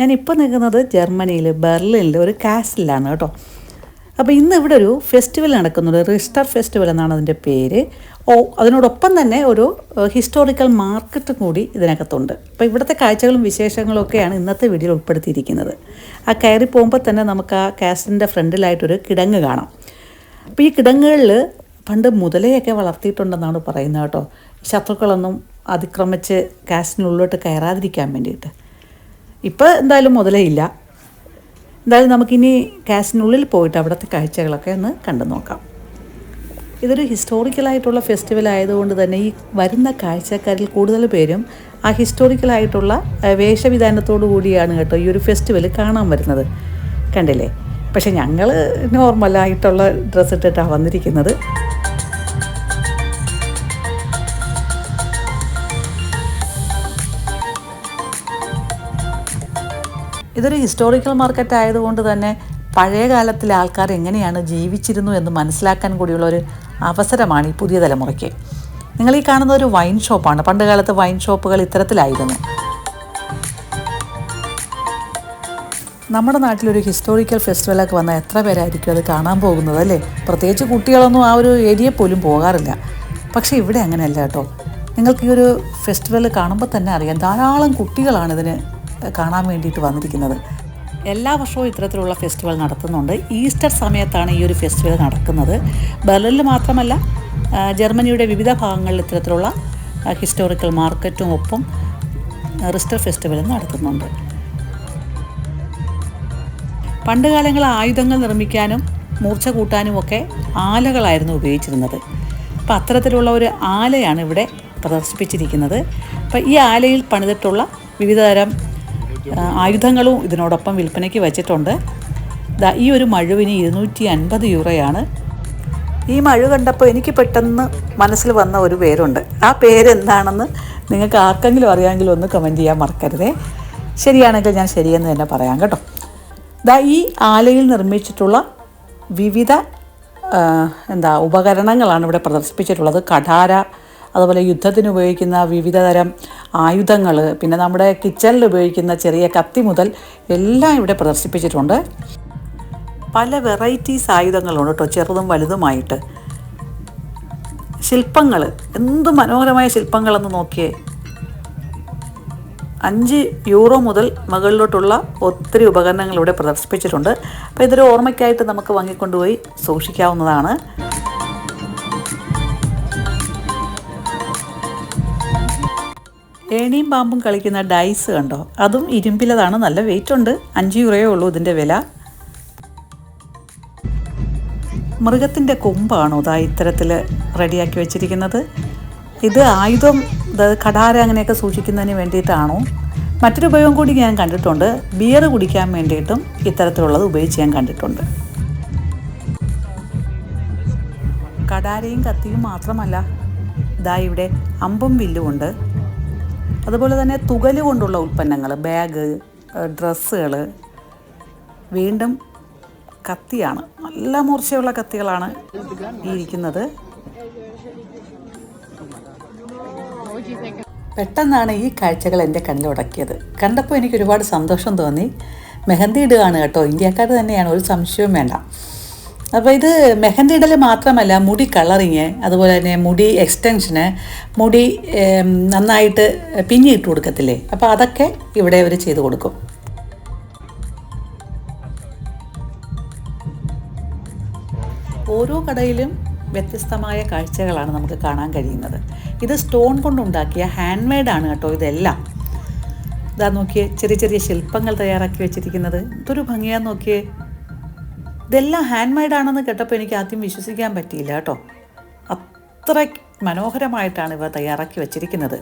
ഞാനിപ്പോൾ നിൽക്കുന്നത് ജർമ്മനിയിൽ ബെർലിനിൽ ഒരു കാസിലാണ് കേട്ടോ. അപ്പോൾ ഇന്ന് ഇവിടെ ഒരു ഫെസ്റ്റിവൽ നടക്കുന്നുണ്ട്. റിസ്റ്റർ ഫെസ്റ്റിവൽ എന്നാണ് അതിന്റെ പേര്. ഓ അതിനോടൊപ്പം തന്നെ ഒരു ഹിസ്റ്റോറിക്കൽ മാർക്കറ്റും കൂടി ഇതിനകത്തുണ്ട്. അപ്പോൾ ഇവിടുത്തെ കാഴ്ചകളും വിശേഷങ്ങളും ഒക്കെയാണ് ഇന്നത്തെ വീഡിയോയിൽ ഉൾപ്പെടുത്തിയിരിക്കുന്നത്. ആ കയറി പോകുമ്പോൾ തന്നെ നമുക്ക് ആ കാസിന്റെ ഫ്രണ്ടിലായിട്ടൊരു കിടങ്ങ് കാണാം. അപ്പോൾ ഈ കിടങ്ങുകളിൽ പണ്ട് മുതലയൊക്കെ വളർത്തിയിട്ടുണ്ടെന്നാണ് പറയുന്നത് കേട്ടോ. ശത്രുക്കളൊന്നും അതിക്രമിച്ച് കാസിനുള്ളിലോട്ട് കയറാതിരിക്കാൻ വേണ്ടിയിട്ട്. ഇപ്പോൾ എന്തായാലും മുതലയില്ല എന്തായാലും നമുക്കിനി കാസിനുള്ളിൽ പോയിട്ട് അവിടുത്തെ കാഴ്ചകളൊക്കെ ഒന്ന് കണ്ടു നോക്കാം. ഇതൊരു ഹിസ്റ്റോറിക്കലായിട്ടുള്ള ഫെസ്റ്റിവൽ ആയതുകൊണ്ട് തന്നെ ഈ വരുന്ന കാഴ്ചക്കാരിൽ കൂടുതൽ പേരും ആ ഹിസ്റ്റോറിക്കലായിട്ടുള്ള വേഷവിധാനത്തോടു കൂടിയാണ് കേട്ടോ ഈ ഒരു ഫെസ്റ്റിവൽ കാണാൻ വരുന്നത്. കണ്ടില്ലേ? പക്ഷെ ഞങ്ങൾ നോർമലായിട്ടുള്ള ഡ്രസ്സ് ഇട്ടിട്ടാണ് വന്നിരിക്കുന്നത്. ഇതൊരു ഹിസ്റ്റോറിക്കൽ മാർക്കറ്റ് ആയതുകൊണ്ട് തന്നെ പഴയ കാലത്തിലെ ആൾക്കാർ എങ്ങനെയാണ് ജീവിച്ചിരുന്നു എന്ന് മനസ്സിലാക്കാൻ കൂടിയുള്ള ഒരു അവസരമാണ് ഈ പുതിയ തലമുറയ്ക്ക്. നിങ്ങൾ ഈ കാണുന്ന ഒരു വൈൻ ഷോപ്പാണ് പണ്ട് കാലത്ത് വൈൻ ഷോപ്പുകൾ ഇത്തരത്തിലായിരുന്നു. നമ്മുടെ നാട്ടിലൊരു ഹിസ്റ്റോറിക്കൽ ഫെസ്റ്റിവലൊക്കെ വന്നാൽ എത്ര പേരായിരിക്കും അത് കാണാൻ പോകുന്നത് അല്ലേ? പ്രത്യേകിച്ച് കുട്ടികളൊന്നും ആ ഒരു ഏരിയ പോലും പോകാറില്ല. പക്ഷേ ഇവിടെ അങ്ങനെയല്ല കേട്ടോ. നിങ്ങൾക്ക് ഈ ഒരു ഫെസ്റ്റിവൽ കാണുമ്പോൾ തന്നെ അറിയാം. ധാരാളം കുട്ടികളാണ് ഇതിന് കാണാൻ വേണ്ടിയിട്ട് വന്നിരിക്കുന്നത്. എല്ലാ വർഷവും ഇത്തരത്തിലുള്ള ഫെസ്റ്റിവൽ നടത്തുന്നുണ്ട്. ഈസ്റ്റർ സമയത്താണ് ഈ ഒരു ഫെസ്റ്റിവൽ നടക്കുന്നത്. ബെർലിനിൽ മാത്രമല്ല ജർമ്മനിയുടെ വിവിധ ഭാഗങ്ങളിൽ ഇത്തരത്തിലുള്ള ഹിസ്റ്റോറിക്കൽ മാർക്കറ്റും ഒപ്പം റിസ്റ്റർ ഫെസ്റ്റിവലും നടത്തുന്നുണ്ട്. പണ്ട് കാലങ്ങളിൽ ആയുധങ്ങൾ നിർമ്മിക്കാനും മൂർച്ച കൂട്ടാനും ഒക്കെ ആലകളായിരുന്നു ഉപയോഗിച്ചിരുന്നത്. അപ്പോൾ അത്തരത്തിലുള്ള ഒരു ആലയാണ് ഇവിടെ പ്രദർശിപ്പിച്ചിരിക്കുന്നത്. അപ്പോൾ ഈ ആലയിൽ പണിതിട്ടുള്ള വിവിധതരം ആയുധങ്ങളും ഇതിനോടൊപ്പം വിൽപ്പനയ്ക്ക് വെച്ചിട്ടുണ്ട്. ഈ ഒരു മഴുവിന് ഇരുന്നൂറ്റി അൻപത് യൂറോയാണ്. ഈ മഴ കണ്ടപ്പോൾ എനിക്ക് പെട്ടെന്ന് മനസ്സിൽ വന്ന ഒരു പേരുണ്ട്. ആ പേരെന്താണെന്ന് നിങ്ങൾക്ക് ആർക്കെങ്കിലും അറിയാമെങ്കിൽ ഒന്ന് കമന്റ് ചെയ്യാൻ മറക്കരുതേ. ശരിയാണെങ്കിൽ ഞാൻ ശരിയെന്ന് തന്നെ പറയാം കേട്ടോ. ദാ ഈ ആലയിൽ നിർമ്മിച്ചിട്ടുള്ള വിവിധ എന്താ ഉപകരണങ്ങളാണ് ഇവിടെ പ്രദർശിപ്പിച്ചിട്ടുള്ളത്. കഠാര അതുപോലെ യുദ്ധത്തിന് ഉപയോഗിക്കുന്ന വിവിധ തരം ആയുധങ്ങൾ പിന്നെ നമ്മുടെ കിച്ചണിൽ ഉപയോഗിക്കുന്ന ചെറിയ കത്തി മുതൽ എല്ലാം ഇവിടെ പ്രദർശിപ്പിച്ചിട്ടുണ്ട്. പല വെറൈറ്റീസ് ആയുധങ്ങളുണ്ട് കേട്ടോ ചെറുതും വലുതുമായിട്ട്. ശില്പങ്ങൾ എന്ത് മനോഹരമായ ശില്പങ്ങളെന്ന് നോക്കിയേ. അഞ്ച് യൂറോ മുതൽ മുകളിലോട്ടുള്ള ഒത്തിരി ഉപകരണങ്ങൾ ഇവിടെ പ്രദർശിപ്പിച്ചിട്ടുണ്ട്. അപ്പോൾ ഇതൊരു ഓർമ്മയ്ക്കായിട്ട് നമുക്ക് വാങ്ങിക്കൊണ്ടുപോയി സൂക്ഷിക്കാവുന്നതാണ്. ഏണിയും പാമ്പും കളിക്കുന്ന ഡൈസ് കണ്ടോ? അതും ഇരുമ്പിലതാണ്. നല്ല വെയിറ്റ് ഉണ്ട്. അഞ്ച് യൂറോയേ ഉള്ളൂ ഇതിന്റെ വില. മൃഗത്തിന്റെ കൊമ്പാണോ ഇതാ ഇത്തരത്തിൽ റെഡിയാക്കി വെച്ചിരിക്കുന്നത്? ഇത് ആയുധം കടാര അങ്ങനെയൊക്കെ സൂക്ഷിക്കുന്നതിന് വേണ്ടിയിട്ടാണോ? മറ്റൊരു ഉപയോഗം കൂടി ഞാൻ കണ്ടിട്ടുണ്ട്. ബിയർ കുടിക്കാൻ വേണ്ടിയിട്ടും ഇത്തരത്തിലുള്ളത് ഉപയോഗിച്ച് ഞാൻ കണ്ടിട്ടുണ്ട്. കടാരയും കത്തിയും മാത്രമല്ല ഇതാ ഇവിടെ അമ്പും വില്ലും ഉണ്ട്. അതുപോലെ തന്നെ തുകൽ കൊണ്ടുള്ള ഉൽപ്പന്നങ്ങൾ ബാഗ് ഡ്രസ്സുകൾ വീണ്ടും കത്തിയാണ്. നല്ല മൂർച്ചയുള്ള കത്തികളാണ് ഇരിക്കുന്നത്. പെട്ടെന്നാണ് ഈ കാഴ്ചകൾ എന്റെ കണ്ണിലുടക്കിയത് കണ്ടപ്പോൾ എനിക്ക് ഒരുപാട് സന്തോഷം തോന്നി. മെഹന്തി ഇടുകയാണ് കേട്ടോ. ഇന്ത്യക്കാർ തന്നെയാണ് ഒരു സംശയവും വേണ്ട. അപ്പോൾ ഇത് മെഹന്തി ഇടൽ മാത്രമല്ല മുടി കളറിങ് അതുപോലെ തന്നെ മുടി എക്സ്റ്റൻഷന് മുടി നന്നായിട്ട് പിഞ്ഞിട്ട് കൊടുക്കത്തില്ലേ? അപ്പോൾ അതൊക്കെ ഇവിടെ അവർ ചെയ്ത് കൊടുക്കും. ഓരോ കടയിലും വ്യത്യസ്തമായ കാഴ്ചകളാണ് നമുക്ക് കാണാൻ കഴിയുന്നത്. ഇത് സ്റ്റോൺ കൊണ്ടുണ്ടാക്കിയ ഹാൻഡ് മെയ്ഡാണ് കേട്ടോ ഇതെല്ലാം. ഇതാ നോക്കിയേ ചെറിയ ചെറിയ ശില്പങ്ങൾ തയ്യാറാക്കി വെച്ചിരിക്കുന്നത്. ഇതൊരു ഭംഗിയാന്ന് നോക്കിയേ. ഇതെല്ലാം ഹാൻഡ് മെയ്ഡ് ആണെന്ന് കേട്ടപ്പോൾ എനിക്ക് ആദ്യം വിശ്വസിക്കാൻ പറ്റിയില്ല കേട്ടോ. അത്ര മനോഹരമായിട്ടാണ് ഇവ തയ്യാറാക്കി വച്ചിരിക്കുന്നത്.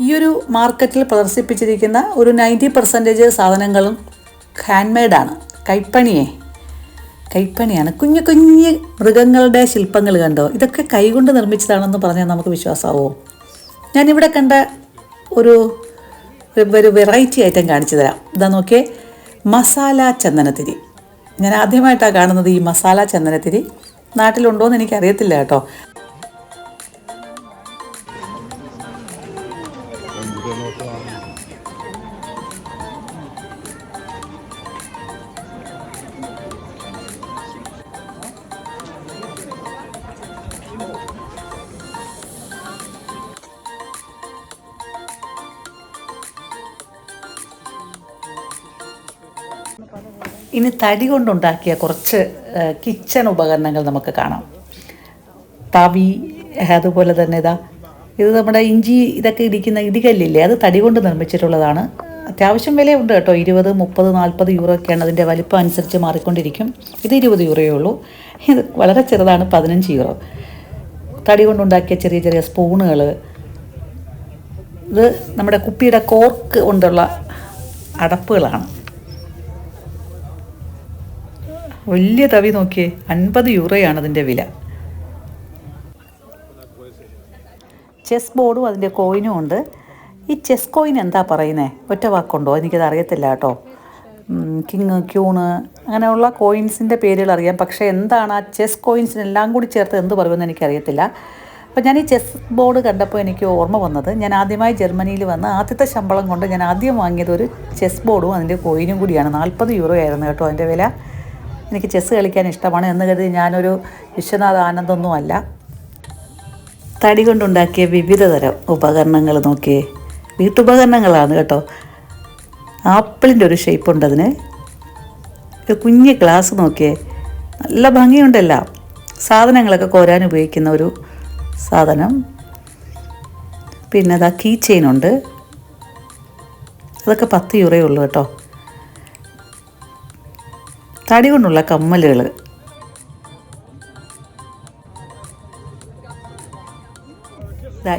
ഈ ഒരു മാർക്കറ്റിൽ പ്രദർശിപ്പിച്ചിരിക്കുന്ന ഒരു നയന്റി പെർസെന്റേജ് സാധനങ്ങളും ഹാൻഡ് മെയ്ഡാണ് കൈപ്പണിയേ. കൈപ്പണിയാണ്. കുഞ്ഞു കുഞ്ഞ് മൃഗങ്ങളുടെ ശില്പങ്ങൾ കണ്ടോ? ഇതൊക്കെ കൈകൊണ്ട് നിർമ്മിച്ചതാണെന്ന് പറഞ്ഞാൽ നമുക്ക് വിശ്വാസമാവോ ഞാനിവിടെ കണ്ട ഒരു ഒരു വെറൈറ്റി ഐറ്റം കാണിച്ചു തരാം. ഇതാ നോക്കിയേ. മസാല ചന്ദനത്തിരി. ഞാൻ ആദ്യമായിട്ടാണ് കാണുന്നത് ഈ മസാല ചന്ദനത്തിരി. നാട്ടിലുണ്ടോ എന്ന് എനിക്കറിയത്തില്ല കേട്ടോ. ഇനി തടി കൊണ്ടുണ്ടാക്കിയ കുറച്ച് കിച്ചൺ ഉപകരണങ്ങൾ നമുക്ക് കാണാം. തവി അതുപോലെ തന്നെ ഇതാ ഇത് നമ്മുടെ ഇഞ്ചി ഇതൊക്കെ ഇടിക്കുന്ന ഇടികല്ലില്ലേ അത് തടി കൊണ്ട് നിർമ്മിച്ചിട്ടുള്ളതാണ്. അത്യാവശ്യം വിലയുണ്ട് കേട്ടോ ഇരുപത് മുപ്പത് നാൽപ്പത് യൂറോ ഒക്കെയാണ് അതിന്റെ വലിപ്പം അനുസരിച്ച് മാറിക്കൊണ്ടിരിക്കും. ഇത് ഇരുപത് യൂറോയേ ഉള്ളൂ. ഇത് വളരെ ചെറുതാണ് പതിനഞ്ച് യൂറോ. തടി കൊണ്ടുണ്ടാക്കിയ ചെറിയ ചെറിയ സ്പൂണുകൾ ഇത് നമ്മുടെ കുപ്പിയുടെ കോർക്ക് കൊണ്ടുള്ള അടപ്പുകളാണ്. വലിയ തവി നോക്കിയേ അൻപത് യൂറോയാണ് അതിന്റെ വില. ചെസ് ബോർഡും അതിന്റെ കോയിനും ഉണ്ട്. ഈ ചെസ് കോയിൻ എന്താ പറയുന്നത് ഒറ്റ വാക്കുണ്ടോ? എനിക്കത് അറിയത്തില്ല കേട്ടോ. കിങ് ക്യൂണ് അങ്ങനെയുള്ള കോയിൻസിന്റെ പേരുകൾ അറിയാം. പക്ഷേ എന്താണ് ആ ചെസ് കോയിൻസിനെല്ലാം കൂടി ചേർത്ത് എന്ത് പറയുമെന്ന് എനിക്കറിയത്തില്ല. അപ്പോൾ ഞാൻ ഈ ചെസ് ബോർഡ് കണ്ടപ്പോൾ എനിക്ക് ഓർമ്മ വന്നത് ഞാൻ ആദ്യമായി ജർമ്മനിയിൽ വന്ന് ആദ്യത്തെ ശമ്പളം കൊണ്ട് ഞാൻ ആദ്യം വാങ്ങിയത് ഒരു ചെസ് ബോർഡും അതിന്റെ കോയിനും കൂടിയാണ്. നാൽപ്പത് യൂറോ ആയിരുന്നു കേട്ടോ അതിന്റെ വില. എനിക്ക് ചെസ്സ് കളിക്കാൻ ഇഷ്ടമാണ് എന്ന് കരുതി ഞാനൊരു വിശ്വനാഥ ആനന്ദൊന്നും അല്ല തടി കൊണ്ടുണ്ടാക്കിയ വിവിധ തരം ഉപകരണങ്ങൾ നോക്കിയേ വീട്ടുപകരണങ്ങളാണ് കേട്ടോ. ആപ്പിളിന്റെ ഒരു ഷേപ്പ് ഉണ്ട് അതിന്. ഒരു കുഞ്ഞ് ഗ്ലാസ് നോക്കിയേ. നല്ല ഭംഗിയുണ്ടല്ല. സാധനങ്ങളൊക്കെ കോരാൻ ഉപയോഗിക്കുന്ന ഒരു സാധനം. പിന്നെ അതാ കീ ചെയിനുണ്ട് അതൊക്കെ പത്ത് യൂറേ ഉള്ളൂ കേട്ടോ. തടി കൊണ്ടുള്ള കമ്മലുകൾ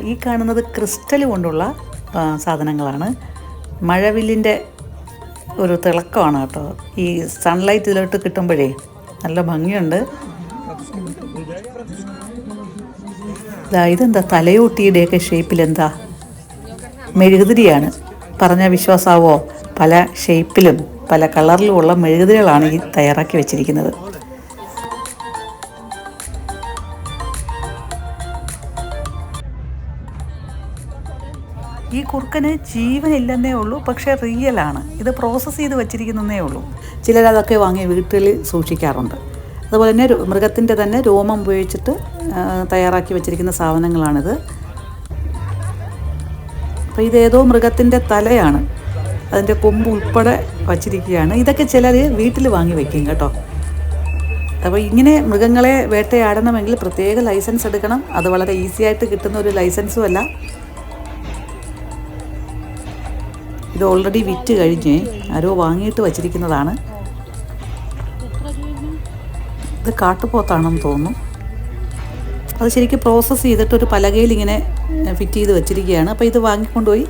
ഈ കാണുന്നത് ക്രിസ്റ്റൽ കൊണ്ടുള്ള സാധനങ്ങളാണ്. മഴവില്ലിന്റെ ഒരു തിളക്കമാണ് കേട്ടോ. ഈ സൺലൈറ്റ് ഇതിലോട്ട് കിട്ടുമ്പോഴേ നല്ല ഭംഗിയുണ്ട്. ഇതെന്താ? തലയൂട്ടിയുടെയൊക്കെ ഷേപ്പിൽ എന്താ? മെഴുകുതിരിയാണ്. പറഞ്ഞ വിശ്വാസാവോ? പല ഷേപ്പിലും പല കളറിലുമുള്ള മെഴുകുതിരികളാണ് ഈ തയ്യാറാക്കി വെച്ചിരിക്കുന്നത്. ഈ കുറുക്കന് ജീവനില്ലെന്നേ ഉള്ളൂ പക്ഷേ റിയലാണ് ഇത് പ്രോസസ്സ് ചെയ്ത് വെച്ചിരിക്കുന്നതേ ഉള്ളൂ. ചിലർ അതൊക്കെ വാങ്ങി വീട്ടിൽ സൂക്ഷിക്കാറുണ്ട്. അതുപോലെ തന്നെ മൃഗത്തിന്റെ തന്നെ രോമം ഉപയോഗിച്ചിട്ട് തയ്യാറാക്കി വെച്ചിരിക്കുന്ന സാധനങ്ങളാണിത്. അപ്പോൾ ഇതേതോ മൃഗത്തിന്റെ തലയാണ്. അതിന്റെ കൊമ്പ് ഉൾപ്പെടെ വച്ചിരിക്കുകയാണ്. ഇതൊക്കെ ചിലർ വീട്ടിൽ വാങ്ങി വയ്ക്കും കേട്ടോ. അപ്പോൾ ഇങ്ങനെ മൃഗങ്ങളെ വേട്ടയാടണമെങ്കിൽ പ്രത്യേക ലൈസൻസ് എടുക്കണം. അത് വളരെ ഈസി ആയിട്ട് കിട്ടുന്ന ഒരു ലൈസൻസും അല്ല. ഇത് ഓൾറെഡി വിറ്റ് കഴിഞ്ഞ് ആരോ വാങ്ങിയിട്ട് വച്ചിരിക്കുന്നതാണ്. ഇത് കാട്ടുപോത്താണെന്ന് തോന്നുന്നു. അത് ശരിക്കും പ്രോസസ്സ് ചെയ്തിട്ട് ഒരു പലകയിൽ ഇങ്ങനെ ഫിറ്റ് ചെയ്ത് വെച്ചിരിക്കുകയാണ്. അപ്പോൾ ഇത് വാങ്ങിക്കൊണ്ടുപോയി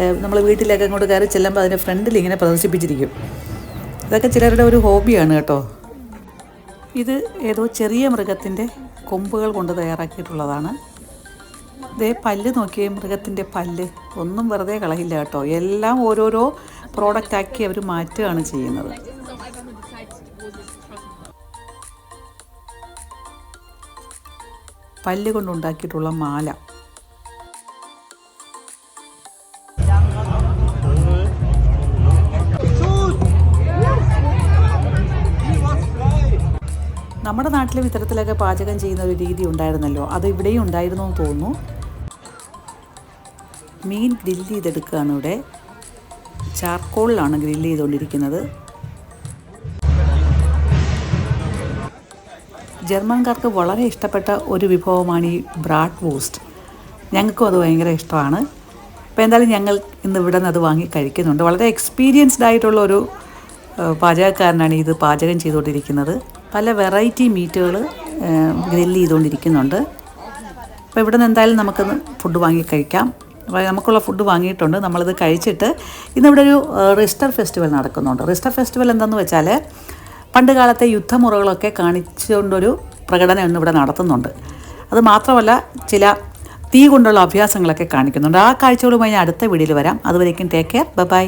നമ്മൾ വീട്ടിലേക്ക് അങ്ങോട്ട് കയറി ചെല്ലുമ്പോൾ അതിന്റെ ഫ്രണ്ടിൽ ഇങ്ങനെ പ്രദർശിപ്പിച്ചിരിക്കും. ഇതൊക്കെ ചിലരുടെ ഒരു ഹോബിയാണ് കേട്ടോ. ഇത് ഏതോ ചെറിയ മൃഗത്തിന്റെ കൊമ്പുകൾ കൊണ്ട് തയ്യാറാക്കിയിട്ടുള്ളതാണ്. ഇതേ പല്ല് നോക്കിയ മൃഗത്തിന്റെ പല്ല്. ഒന്നും വെറുതെ കളയില്ല കേട്ടോ. എല്ലാം ഓരോരോ പ്രോഡക്റ്റ് ആക്കി അവർ മാറ്റുകയാണ് ചെയ്യുന്നത്. പല്ല് കൊണ്ടുണ്ടാക്കിയിട്ടുള്ള മാല. നമ്മുടെ നാട്ടിലും ഇത്തരത്തിലൊക്കെ പാചകം ചെയ്യുന്ന ഒരു രീതി ഉണ്ടായിരുന്നല്ലോ. അത് ഇവിടെയും ഉണ്ടായിരുന്നു എന്ന് തോന്നുന്നു. മീൻ ഗ്രില്ല് ചെയ്തെടുക്കുകയാണ് ഇവിടെ. ചാർക്കോളിലാണ് ഗ്രില്ല് ചെയ്തുകൊണ്ടിരിക്കുന്നത്. ജർമ്മൻകാർക്ക് വളരെ ഇഷ്ടപ്പെട്ട ഒരു വിഭവമാണ് ഈ ബ്രാഡ് വൂസ്റ്റ് ഞങ്ങൾക്കും അത് ഭയങ്കര ഇഷ്ടമാണ്. അപ്പോൾ എന്തായാലും ഞങ്ങൾ ഇന്ന് ഇവിടെ നിന്ന് അത് വാങ്ങി കഴിക്കുന്നുണ്ട്. വളരെ എക്സ്പീരിയൻസ്ഡ് ആയിട്ടുള്ള ഒരു പാചകക്കാരനാണ് ഇത് പാചകം ചെയ്തുകൊണ്ടിരിക്കുന്നത്. പല വെറൈറ്റി മീറ്റുകൾ ഗ്രില്ല് ചെയ്തുകൊണ്ടിരിക്കുന്നുണ്ട്. അപ്പോൾ ഇവിടെ നിന്ന് എന്തായാലും നമുക്കൊന്ന് ഫുഡ് വാങ്ങി കഴിക്കാം. അപ്പോൾ നമുക്കുള്ള ഫുഡ് വാങ്ങിയിട്ടുണ്ട്. നമ്മളിത് കഴിച്ചിട്ട് ഇന്നിവിടെ ഒരു റിസ്റ്റർ ഫെസ്റ്റിവൽ നടക്കുന്നുണ്ട്. റിസ്റ്റർ ഫെസ്റ്റിവൽ എന്താണെന്ന് വെച്ചാൽ പണ്ട് കാലത്തെ യുദ്ധമുറകളൊക്കെ കാണിച്ചുകൊണ്ടൊരു പ്രകടനം ഇന്നിവിടെ നടത്തുന്നുണ്ട്. അത് മാത്രമല്ല ചില തീ കൊണ്ടുള്ള അഭ്യാസങ്ങളൊക്കെ കാണിക്കുന്നുണ്ട്. ആ കാഴ്ചകളുമായി ഞാൻ അടുത്ത വീഡിയോയിൽ വരാം. അതുവരേക്കും ടേക്ക് കെയർ. ബൈ.